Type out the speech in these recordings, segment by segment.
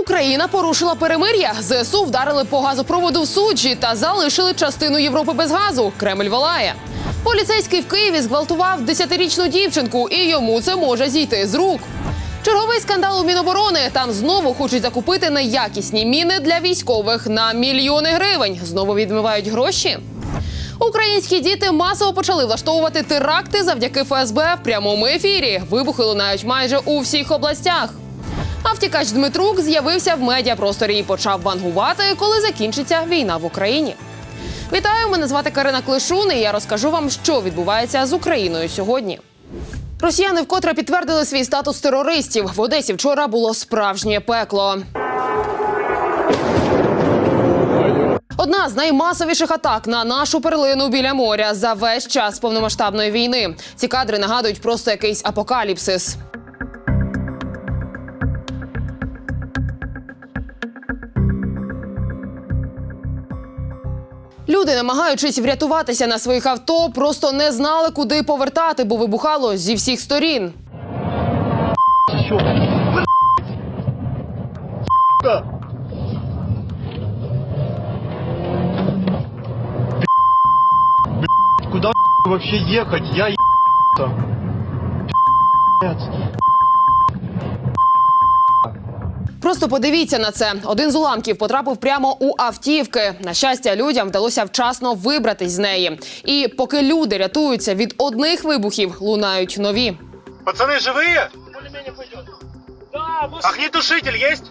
Україна порушила перемир'я. ЗСУ вдарили по газопроводу в суджі та залишили частину Європи без газу. Кремль волає. Поліцейський в Києві зґвалтував 10-річну дівчинку, і йому це може зійти з рук. Черговий скандал у Міноборони. Там знову хочуть закупити неякісні міни для військових на мільйони гривень. Знову відмивають гроші. Українські діти масово почали влаштовувати теракти завдяки ФСБ в прямому ефірі. Вибухи лунають майже у всіх областях. А втікач Дмитрук з'явився в медіапросторі і почав вангувати, коли закінчиться війна в Україні. Вітаю, мене звати Карина Клишун, і я розкажу вам, що відбувається з Україною сьогодні. Росіяни вкотре підтвердили свій статус терористів. В Одесі вчора було справжнє пекло. Одна з наймасовіших атак на нашу перлину біля моря за весь час повномасштабної війни. Ці кадри нагадують просто якийсь апокаліпсис. Люди, намагаючись врятуватися на своїх авто, просто не знали, куди повертати, бо вибухало зі всіх сторін. Куда вообще ехать? Я ебаться. Блядь. Просто подивіться на це. Один з уламків потрапив прямо у автівки. На щастя, людям вдалося вчасно вибратись з неї. І поки люди рятуються від одних вибухів, лунають нові. Пацани живі? более-менее пойдет. Да, может, Огнетушитель есть?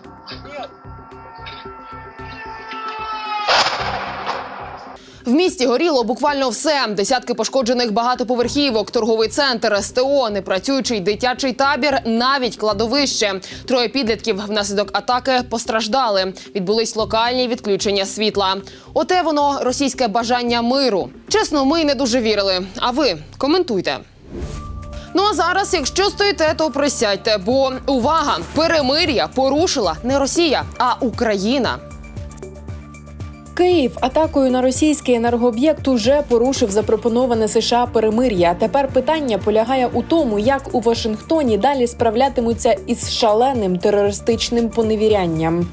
В місті горіло буквально все: десятки пошкоджених багатоповерхівок, торговий центр, СТО, непрацюючий дитячий табір, навіть кладовище. Троє підлітків внаслідок атаки постраждали. Відбулись локальні відключення світла. Оте воно російське бажання миру. Чесно, ми не дуже вірили. А ви коментуйте. Ну а зараз, якщо стоїте, то присядьте, бо увага! Перемир'я порушила не Росія, а Україна. Київ атакою на російський енергооб'єкт уже порушив запропоноване США перемир'я. Тепер питання полягає у тому, як у Вашингтоні далі справлятимуться із шаленим терористичним поневірянням.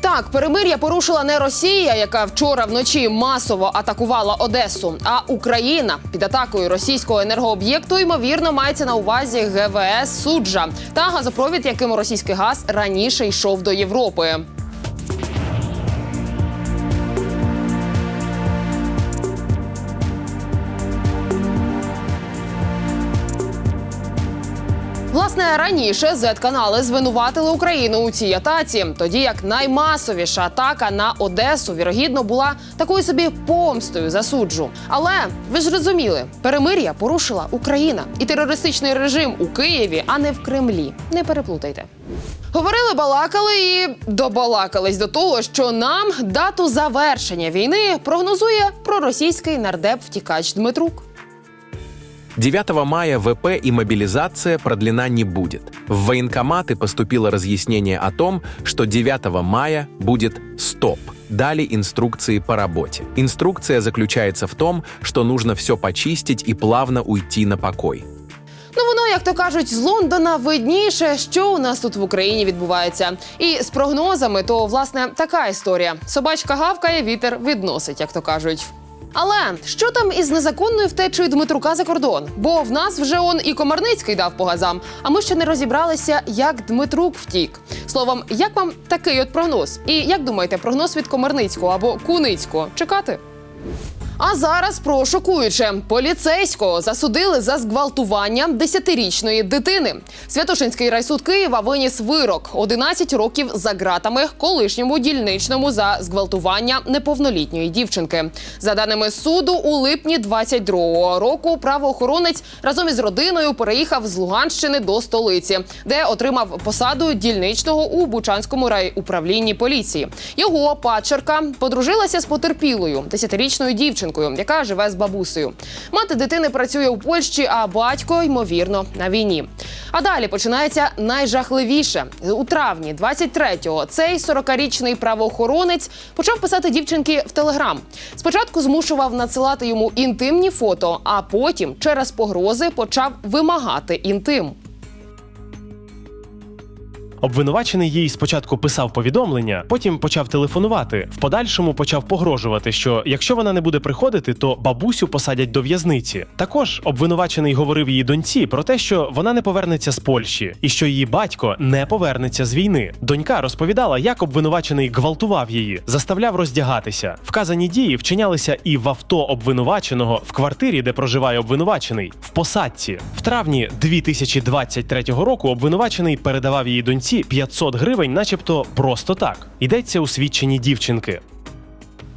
Так, перемир'я порушила не Росія, яка вчора вночі масово атакувала Одесу, а Україна під атакою російського енергооб'єкту ймовірно мається на увазі ГВС Суджа та газопровід, яким російський газ раніше йшов до Європи. Власне, раніше Z-канали звинуватили Україну у цій атаці, тоді як наймасовіша атака на Одесу вірогідно була такою собі помстою за суджу. Але ви ж розуміли, перемир'я порушила Україна і терористичний режим у Києві, а не в Кремлі. Не переплутайте. Говорили, балакали і добалакались до того, що нам дату завершення війни прогнозує проросійський нардеп втікач Дмитрук. 9 мая ВП и мобилизация продлена не будет. В военкоматы поступило разъяснение о том, что 9 мая будет стоп. Дали инструкции по работе. Инструкция заключается в том, что нужно все почистить и плавно уйти на покой. Ну воно, як то кажуть, з Лондона видніше, що у нас тут в Україні відбувається. І з прогнозами, то власне така історія: собачка гавкає, вітер відносить, як то кажуть. Але що там із незаконною втечею Дмитрука за кордон? Бо в нас вже он і Комарницький дав по газам, а ми ще не розібралися, як Дмитрук втік. Словом, як вам такий от прогноз? І як думаєте, прогноз від Комарницького або Куницького чекати? А зараз про шокуюче поліцейського засудили за зґвалтування 10-річної дитини. Святошинський райсуд Києва виніс вирок 11 років за ґратами колишньому дільничному за зґвалтування неповнолітньої дівчинки. За даними суду, у липні 22-го року правоохоронець разом із родиною переїхав з Луганщини до столиці, де отримав посаду дільничного у Бучанському райуправлінні поліції. Його падчерка подружилася з потерпілою 10-річною дівчинкою, яка живе з бабусею. Мати дитини працює у Польщі, а батько ймовірно на війні. А далі починається найжахливіше у травні 23-го Цей 40-річний правоохоронець почав писати дівчинки в телеграм. Спочатку змушував надсилати йому інтимні фото, а потім через погрози почав вимагати інтим. Обвинувачений їй спочатку писав повідомлення, потім почав телефонувати. В подальшому почав погрожувати, що якщо вона не буде приходити, то бабусю посадять до в'язниці. Також обвинувачений говорив її доньці про те, що вона не повернеться з Польщі, і що її батько не повернеться з війни. Донька розповідала, як обвинувачений гвалтував її, заставляв роздягатися. Вказані дії вчинялися і в авто обвинуваченого в квартирі, де проживає обвинувачений, в посадці. В травні 2023 року обвинувачений передавав її доньці 500 гривень, начебто просто так. Йдеться у свідченні дівчинки.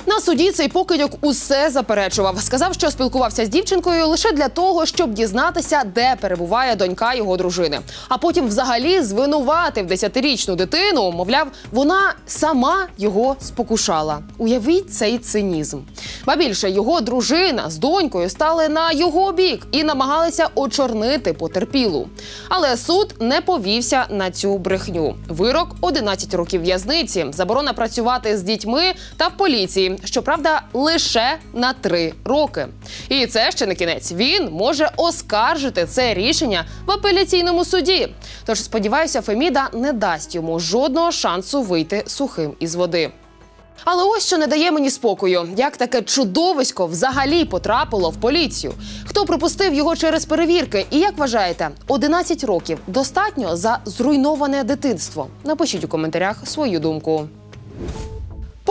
На суді цей покидьок усе заперечував. Сказав, що спілкувався з дівчинкою лише для того, щоб дізнатися, де перебуває донька його дружини. А потім взагалі звинуватив десятирічну дитину. Мовляв, вона сама його спокушала. Уявіть цей цинізм. Ба більше його дружина з донькою стали на його бік і намагалися очорнити потерпілу. Але суд не повівся на цю брехню. Вирок 11 років в'язниці, заборона працювати з дітьми та в поліції. Щоправда, лише на три роки. І це ще не кінець. Він може оскаржити це рішення в апеляційному суді. Тож сподіваюся, Феміда не дасть йому жодного шансу вийти сухим із води. Але ось що не дає мені спокою, як таке чудовисько взагалі потрапило в поліцію. Хто пропустив його через перевірки? І як вважаєте, 11 років достатньо за зруйноване дитинство? Напишіть у коментарях свою думку.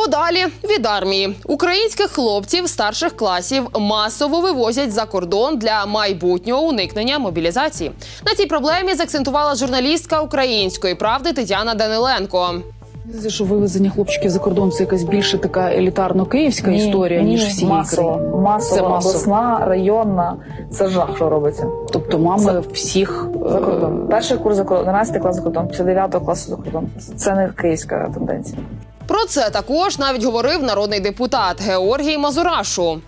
Подалі від армії українських хлопців старших класів масово вивозять за кордон для майбутнього уникнення мобілізації. На цій проблемі заакцентувала журналістка української правди Тетяна Даниленко. Що вивезення хлопчиків за кордон це якась більше така елітарно-київська історія, ніж всієї масово, масово, Це масово. обласна, районна. Це жах, що робиться. Тобто мами всіх За кордон. е, Перший курс за кордон, 11 клас за кордон, після 9 класу за кордон. Це не київська тенденція. Про це також навіть говорив народний депутат Георгій Мазурашу.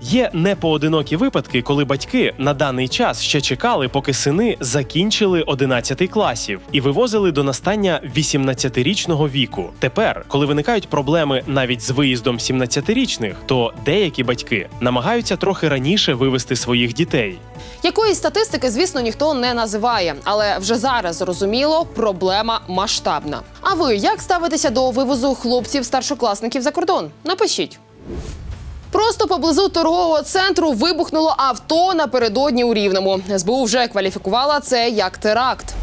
Є непоодинокі випадки, коли батьки на даний час ще чекали, поки сини закінчили 11 класів і вивозили до настання 18-річного віку. Тепер, коли виникають проблеми навіть з виїздом 17-річних, то деякі батьки намагаються трохи раніше вивести своїх дітей. Якоїсь статистики, звісно, ніхто не називає, але вже зараз зрозуміло, проблема масштабна. А ви як ставитеся до вивозу хлопців старшокласників за кордон? Напишіть. Просто поблизу торгового центру вибухнуло авто напередодні у Рівному. СБУ вже кваліфікувала це як теракт.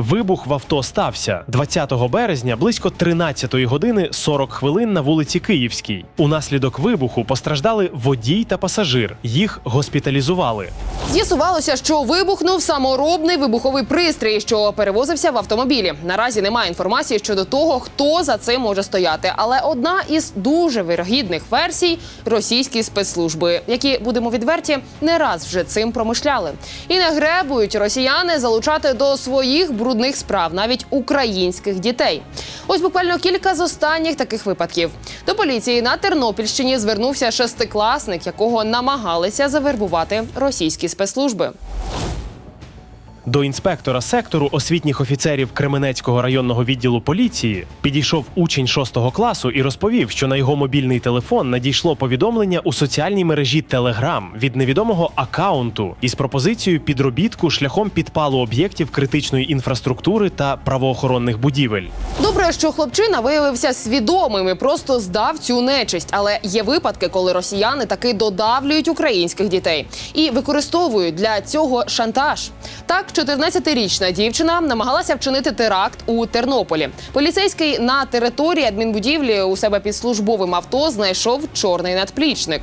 Вибух в авто стався 20 березня близько 13-ї години 40 хвилин на вулиці Київській. Унаслідок вибуху постраждали водій та пасажир. Їх госпіталізували. З'ясувалося, що вибухнув саморобний вибуховий пристрій, що перевозився в автомобілі. Наразі немає інформації щодо того, хто за цим може стояти. Але одна із дуже вирогідних версій російські спецслужби, які будемо відверті, не раз вже цим промишляли. І не гребують росіяни залучати до своїх брудних справ навіть українських дітей. Ось буквально кілька з останніх таких випадків. До поліції на Тернопільщині звернувся шестикласник, якого намагалися завербувати російські спецслужби. До інспектора сектору освітніх офіцерів Кременецького районного відділу поліції підійшов учень 6 класу і розповів, що на його мобільний телефон надійшло повідомлення у соціальній мережі Telegram від невідомого акаунту із пропозицією підробітку шляхом підпалу об'єктів критичної інфраструктури та правоохоронних будівель. Добре, що хлопчина виявився свідомим і просто здав цю нечисть. Але є випадки, коли росіяни таки додавлюють українських дітей і використовують для цього шантаж. Так, 14-річна дівчина намагалася вчинити теракт у Тернополі. Поліцейський на території адмінбудівлі у себе під службовим авто знайшов чорний надплічник.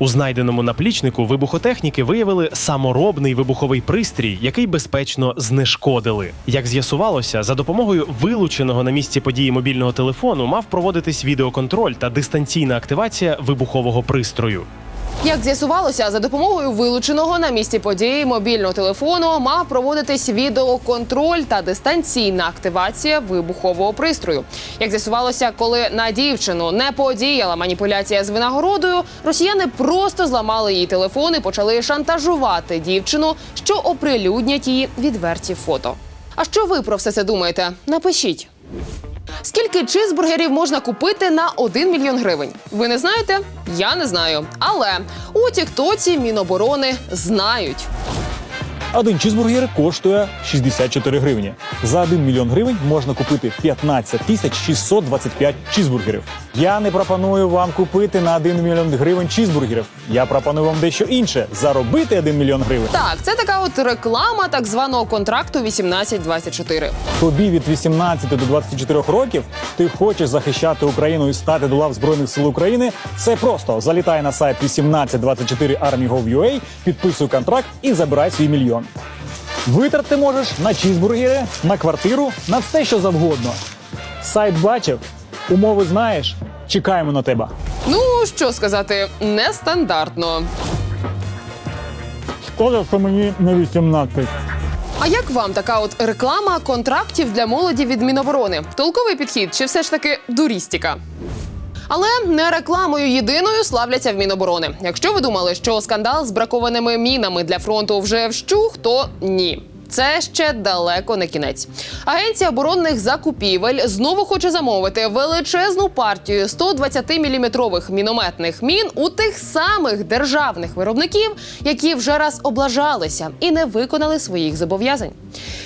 У знайденому наплічнику вибухотехніки виявили саморобний вибуховий пристрій, який безпечно знешкодили. Як з'ясувалося, за допомогою вилученого на місці події мобільного телефону мав проводитись відеоконтроль та дистанційна активація вибухового пристрою. Як з'ясувалося, за допомогою вилученого на місці події мобільного телефону мав проводитись відеоконтроль та дистанційна активація вибухового пристрою. Як з'ясувалося, коли на дівчину не подіяла маніпуляція з винагородою, росіяни просто зламали її телефон і почали шантажувати дівчину, що оприлюднять її відверті фото. А що ви про все це думаєте? Напишіть. Скільки чизбургерів можна купити на 1 мільйон гривень? Ви не знаєте? Я не знаю. Але у Тіктоці Міноборони знають. Один чізбургер коштує 64 гривні. За 1 мільйон гривень можна купити 15 тисяч 625 чізбургерів. Я не пропоную вам купити на 1 мільйон гривень чізбургерів. Я пропоную вам дещо інше заробити 1 мільйон гривень. Так, це така от реклама так званого контракту 1824. Тобі від 18 до 24 років ти хочеш захищати Україну і стати до лав Збройних сил України. Це просто залітай на сайт 1824 Army.gov.ua, підписуй контракт і забирай свій мільйон. Витрати можеш на чізбургери, на квартиру, на все, що завгодно. Сайт бачив, умови знаєш. Чекаємо на тебе. Ну що сказати, нестандартно. Шкода, що мені не 18. А як вам така от реклама контрактів для молоді від Міноборони? Толковий підхід чи все ж таки дурістіка? Але не рекламою єдиною славляться в Міноборони. Якщо ви думали, що скандал з бракованими мінами для фронту вже вщух, то ні. Це ще далеко не кінець. Агенція оборонних закупівель знову хоче замовити величезну партію 120-мм мінометних мін у тих самих державних виробників, які вже раз облажалися і не виконали своїх зобов'язань.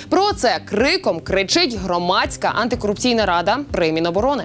Про це криком кричить громадська антикорупційна рада при Міноборони.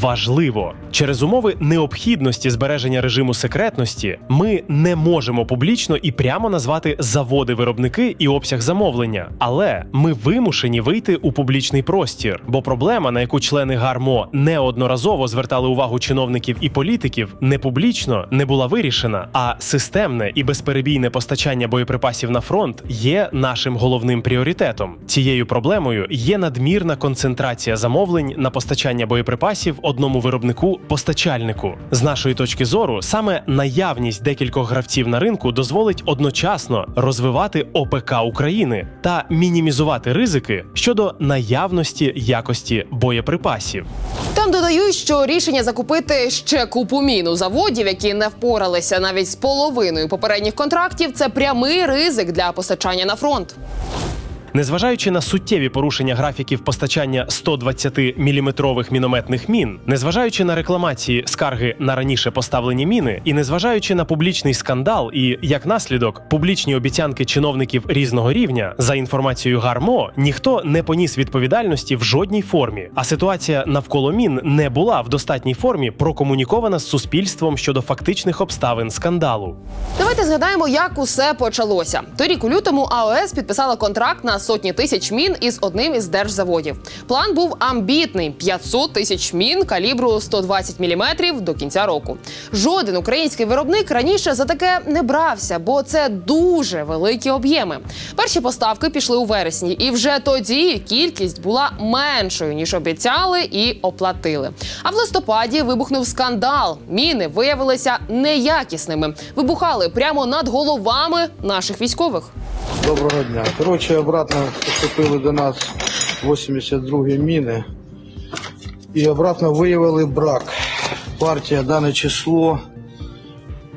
Важливо через умови необхідності збереження режиму секретності ми не можемо публічно і прямо назвати заводи виробники і обсяг замовлення, але ми вимушені вийти у публічний простір. Бо проблема, на яку члени ГАРМО неодноразово звертали увагу чиновників і політиків, не публічно не була вирішена. А системне і безперебійне постачання боєприпасів на фронт є нашим головним пріоритетом. Цією проблемою є надмірна концентрація замовлень на постачання боєприпасів одному виробнику постачальнику. З нашої точки зору, саме наявність декількох гравців на ринку дозволить одночасно розвивати ОПК України та мінімізувати ризики щодо наявності якості боєприпасів. Там додають, що рішення закупити ще купу мін у заводів, які не впоралися навіть з половиною попередніх контрактів, це прямий ризик для постачання на фронт. Незважаючи на суттєві порушення графіків постачання 120-мм мінометних мін, незважаючи на рекламації скарги на раніше поставлені міни, і незважаючи на публічний скандал і як наслідок публічні обіцянки чиновників різного рівня, за інформацією ГАРМО, ніхто не поніс відповідальності в жодній формі. А ситуація навколо мін не була в достатній формі прокомунікована з суспільством щодо фактичних обставин скандалу. Давайте згадаємо, як усе почалося. Торік у лютому АОС підписала контракт на сотні тисяч мін із одним із держзаводів. План був амбітний: 500 тисяч мін калібру 120 мм до кінця року. Жоден український виробник раніше за таке не брався, бо це дуже великі об'єми. Перші поставки пішли у вересні, і вже тоді кількість була меншою ніж обіцяли і оплатили. А в листопаді вибухнув скандал. Міни виявилися неякісними, вибухали прямо над головами наших військових. Доброго дня. Коротше, обратно поступили до нас 82-гі міни і обратно виявили брак. Партія дане число,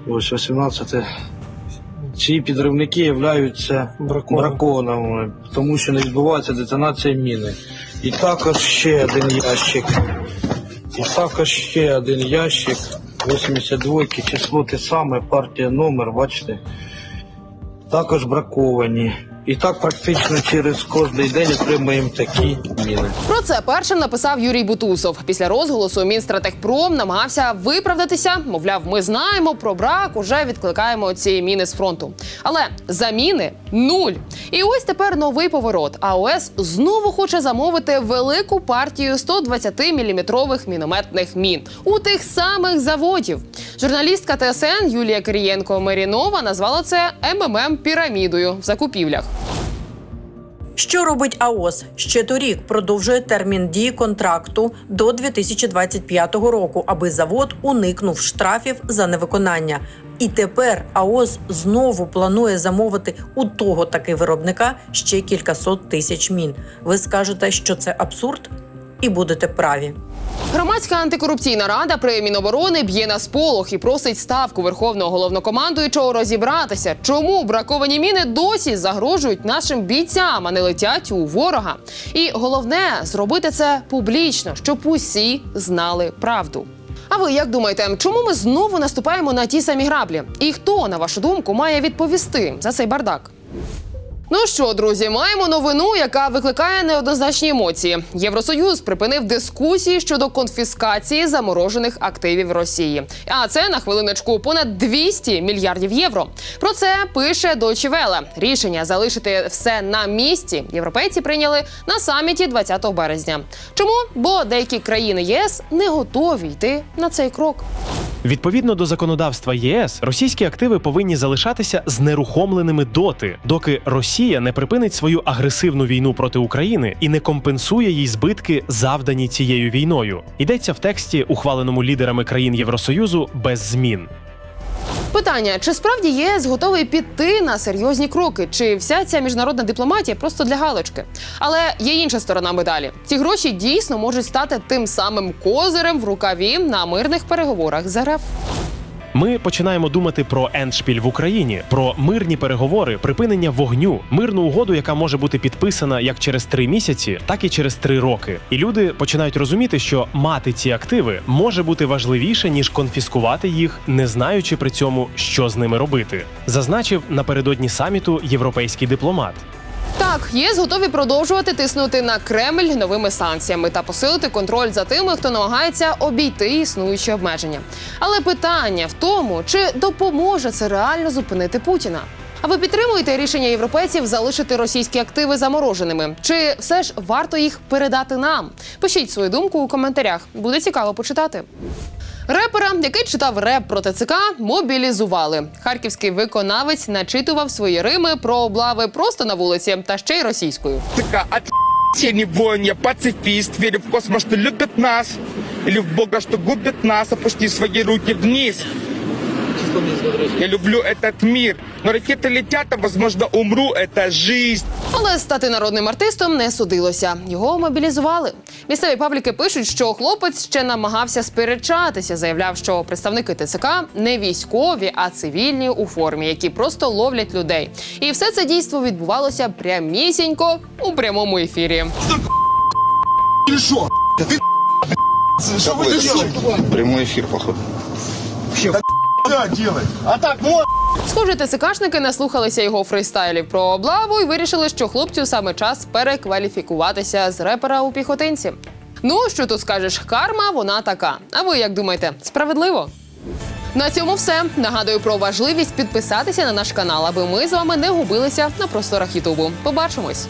ось 18. Ці підривники являються бракованими, тому що не відбувається детонація міни. І також ще один ящик. І також ще один ящик. 82 число те саме, партія номер, бачите також браковані. І так практично через кожний день отримуємо такі міни. Про це першим написав Юрій Бутусов. Після розголосу Мінстратегпром намагався виправдатися. Мовляв, ми знаємо про брак, уже відкликаємо ці міни з фронту. Але заміни нуль. І ось тепер новий поворот. АОС знову хоче замовити велику партію 120-мм мінометних мін у тих самих заводів. Журналістка ТСН Юлія Кирієнко Мерінова назвала це МММ пірамідою в закупівлях. Що робить АОС? Ще торік продовжує термін дії контракту до 2025 року, аби завод уникнув штрафів за невиконання. І тепер АОС знову планує замовити у того таки виробника ще кількасот тисяч мін. Ви скажете, що це абсурд? І будете праві. Громадська антикорупційна рада при Міноборони б'є на сполох і просить ставку верховного головнокомандуючого розібратися, чому браковані міни досі загрожують нашим бійцям, а не летять у ворога. І головне зробити це публічно, щоб усі знали правду. А ви як думаєте, чому ми знову наступаємо на ті самі граблі? І хто, на вашу думку, має відповісти за цей бардак? Ну що, друзі, маємо новину, яка викликає неоднозначні емоції. Євросоюз припинив дискусії щодо конфіскації заморожених активів Росії. А це на хвилиночку понад 200 мільярдів євро. Про це пише Deutsche Welle. Рішення залишити все на місці європейці прийняли на саміті 20 березня. Чому? Бо деякі країни ЄС не готові йти на цей крок. Відповідно до законодавства ЄС, російські активи повинні залишатися знерухомленими доти, доки Росія не припинить свою агресивну війну проти України і не компенсує їй збитки, завдані цією війною. Йдеться в тексті, ухваленому лідерами країн Євросоюзу, без змін. Питання: чи справді ЄС готовий піти на серйозні кроки? Чи вся ця міжнародна дипломатія просто для галочки? Але є інша сторона медалі. Ці гроші дійсно можуть стати тим самим козирем в рукаві на мирних переговорах з РФ. Ми починаємо думати про ендшпіль в Україні, про мирні переговори, припинення вогню, мирну угоду, яка може бути підписана як через три місяці, так і через три роки. І люди починають розуміти, що мати ці активи може бути важливіше ніж конфіскувати їх, не знаючи при цьому, що з ними робити. Зазначив напередодні саміту європейський дипломат. Так, ЄС готові продовжувати тиснути на Кремль новими санкціями та посилити контроль за тими, хто намагається обійти існуючі обмеження. Але питання в тому, чи допоможе це реально зупинити Путіна. А ви підтримуєте рішення європейців залишити російські активи замороженими? Чи все ж варто їх передати нам? Пишіть свою думку у коментарях. Буде цікаво почитати. Репера, який читав реп про ТЦК, мобілізували. Харківський виконавець начитував свої рими про облави просто на вулиці та ще й російською. ЦК от я пацифист, верю в космос, що любить нас, і в Бога, що губить нас, опусти свої руки вниз. Я люблю этот мир, но ракеты летят, а возможно умру, это жизнь. Але стати народним артистом не судилося. Його мобілізували. Місцеві пабліки пишуть, що хлопець ще намагався сперечатися. Заявляв, що представники ТЦК не військові, а цивільні у формі, які просто ловлять людей. І все це дійство відбувалося прямісінько у прямому ефірі. Прямой эфир, походу. А так, вот. Схоже, ТЦКшники наслухалися його фристайлів про облаву і вирішили, що хлопцю саме час перекваліфікуватися з репера у піхотинці. Ну що тут скажеш, карма вона така. А ви як думаєте, справедливо? На цьому все. Нагадую про важливість підписатися на наш канал, аби ми з вами не губилися на просторах Ютубу. Побачимось.